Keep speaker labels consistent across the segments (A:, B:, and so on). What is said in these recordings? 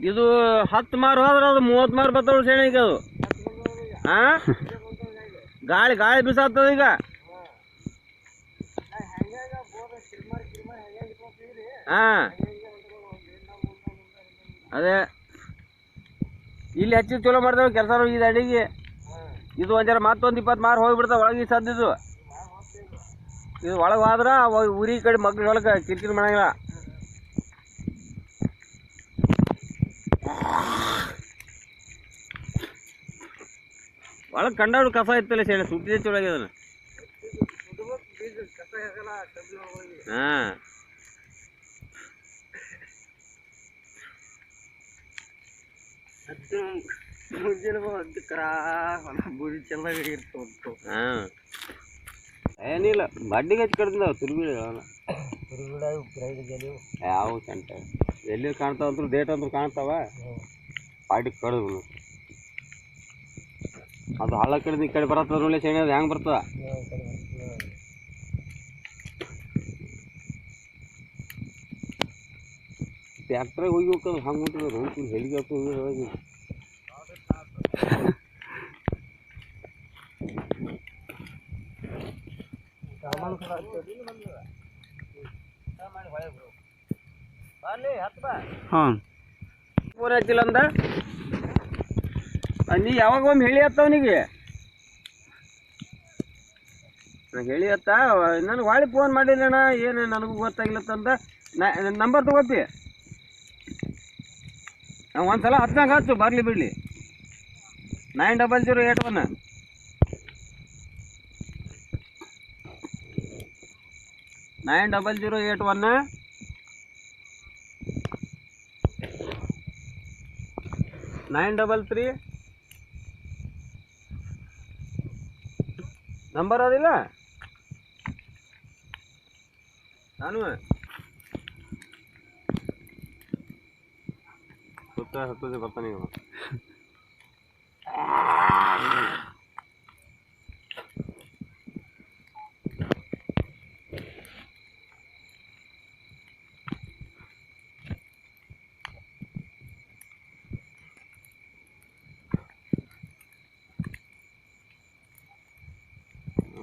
A: ಇದು ಹತ್ತು ಮಾರು ಹೋದ್ರೆ ಅದು ಮೂವತ್ತು ಮಾರು ಬರ್ತಾವ ಶೇಣ ಈಗ ಅದು. ಹಾ ಗಾಳಿ ಗಾಳಿ ಬಿಸಾಗ್ತದ ಈಗ. ಹಾ ಅದೇ. ಇಲ್ಲಿ ಹಚ್ಚಿ ಚಲೋ ಮಾಡ್ತೇವೆ ಕೆಲಸ ಇದು ಅಡಿಗೆ ಇದು ಒಂದರ ಮತ್ತೊಂದು ಇಪ್ಪತ್ತು ಮಾರು ಹೋಗ್ಬಿಡ್ತಾವ ಒಳಗೆ ಸದ್ದಿದ್ದು. ಇದು ಒಳಗೆ ಹೋದ್ರ ಊರಿಗೆ ಊರಿ ಕಡೆ ಮಗ್ಳ ಹೊಲಕ್ಕೆ ಕಿರಿಕಿರಿ ಮಾಡಂಗಿಲ್ಲ. ಒಳಗೆ ಕಂಡಾಡು ಕಸ ಇತ್ತಲ್ಲ ಸೇಣ ಸುಟ್ಟಿದೆ ಚಲೋ ಆಗ್ಯದ ಅದನ್ನ. ಹಾ ಹಾ ಏನಿಲ್ಲ ಬಡ್ಡಿಗೆ ಹಚ್ಚಿ ಕಡ್ದಿಲ್ಲ ತುರ್ಬಿಡಿ ಯಾವ ಸೆಂಟ ಎಲ್ಲಿ ಕಾಣ್ತಾವ ಅಂತ ಡೇಟ್ ಅಂದ್ರೆ ಕಾಣ್ತಾವ. ಪಾಟಿ ಕಡ್ದು ಅದು ಹಳ್ಳ ಕಡ್ದು ಈ ಕಡೆ ಬರತ್ತದ ನೋಡಿ ಶೇಣಿ ಅದು ಹೆಂಗೆ ಬರ್ತದ? ಟ್ಯಾಕ್ಟ್ರಾಗ ಹೋಗಿ ಹೋಗ್ತದ, ಹಂಗೆ ಹೊಂಟಿದ ಹೋಗ್ತೀನಿ ಹೆಲಿಗೆ ಹೊತ್ತು ಹೋಗಿ ಹೋಗಿ
B: ಹಾಂ.
A: ಫೋನ್ ಹಚ್ಚಿಲ್ಲ ಅಂದ? ನೀ ಯಾವಾಗ ಒಮ್ಮೆ ಹೇಳಿ ಹತ್ತವನಿಗೆ ನಾ ಹೇಳಿ ಹತ್ತ? ನನಗೆ ವಾಳಿ ಫೋನ್ ಮಾಡಿಲ್ಲಣ್ಣ ಏನು ನನಗೂ ಗೊತ್ತಾಗಿಲ್ಲತ್ತಂದ ನಂಬರ್ ತಗೋತಿ? ಒಂದು ಸಲ ಹತ್ತಂಗೆ ಹಚ್ಚು ಬರಲಿ ಬಿಡಲಿ. Nine double zero eight one nine double zero eight one nine double three number ಅದಿಲ್ಲ ನಾನು. ಸುತ್ತ ಹತ್ತದೆ ಬರ್ತಾನೆ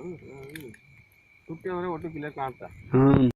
A: ಈಗ ಸುತ್ತಿ ಅಂದ್ರೆ ಒಟ್ಟು ಕಿಲರ್ ಕಾಣ್ತಾ
B: ಹ್ಞೂ